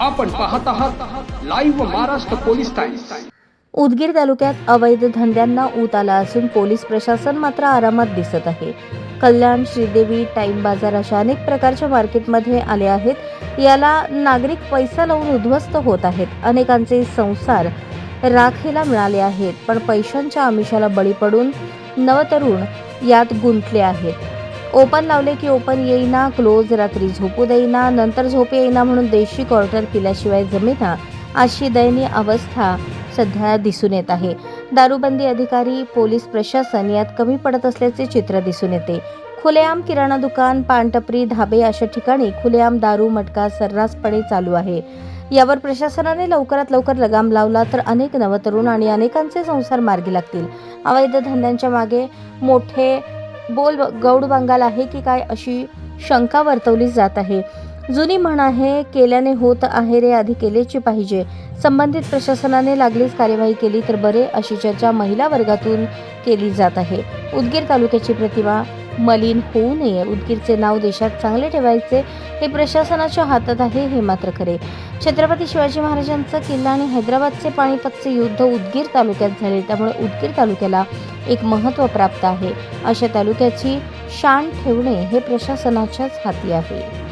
आपण पाहत आहात live Maharashtra police times Udgir तालुक्यात अवैध धंद्यांना ऊत आला असून पोलीस प्रशासन मात्र आरामात दिसत आहे. कल्याण श्रीदेवी टाईम बाजार अशा अनेक प्रकारच्या मार्केटमध्ये आले आहेत. याला नागरिक पैसा लावून उद्ध्वस्त होत आहेत. अनेकांचे संसार राखेला मिळाले आहेत. पण पैशांच्या आमिषाला बळी पडून नवतरुण यात गुंतले आहेत. ओपन लावले की ओपन येईना क्लोज रात्री झोपू देईना नंतर झोप येईना म्हणून देशी क्वार्टर पिल्याशिवाय जमेना अशी दयनीय अवस्था सध्या दिसून येत आहे. दारूबंदी अधिकारी पोलीस प्रशासन यात कमी पडत असल्याचे चित्र दिसून येते. खुलेआम किराणा दुकान पानटपरी धाबे अशा ठिकाणी खुलेआम दारू मटका सर्रासपणे चालू आहे. यावर प्रशासनाने लवकरात लवकर लगाम लावला तर अनेक नवतरुण आणि अनेकांचे संसार मार्गी लागतील. अवैध धंद्यांच्या मागे मोठे बोल गौड बंगाल आहे की काय अशी शंका वर्तवली जात आहे. जुनी म्हण आहे केल्याने होत आहे रे आधी केलेची पाहिजे. संबंधित प्रशासनाने लागलीच कार्यवाही केली तर बरे अशी चर्चा महिला वर्गातून केली जात आहे. उदगीर तालुक्याची प्रतिमा मलिन होऊ नये. उदगीरचे नाव देशात चांगले ठेवायचे हे प्रशासनाच्या हातात आहे हे मात्र खरे. छत्रपती शिवाजी महाराजांचा किल्ला आणि हैदराबादचे पाणीपतचे युद्ध उदगीर तालुक्यात झाले. त्यामुळे उदगीर तालुक्याला एक महत्त्व प्राप्त आहे. अशा तालुक्याची शान ठेवणे हे प्रशासनाच्याच हाती आहे.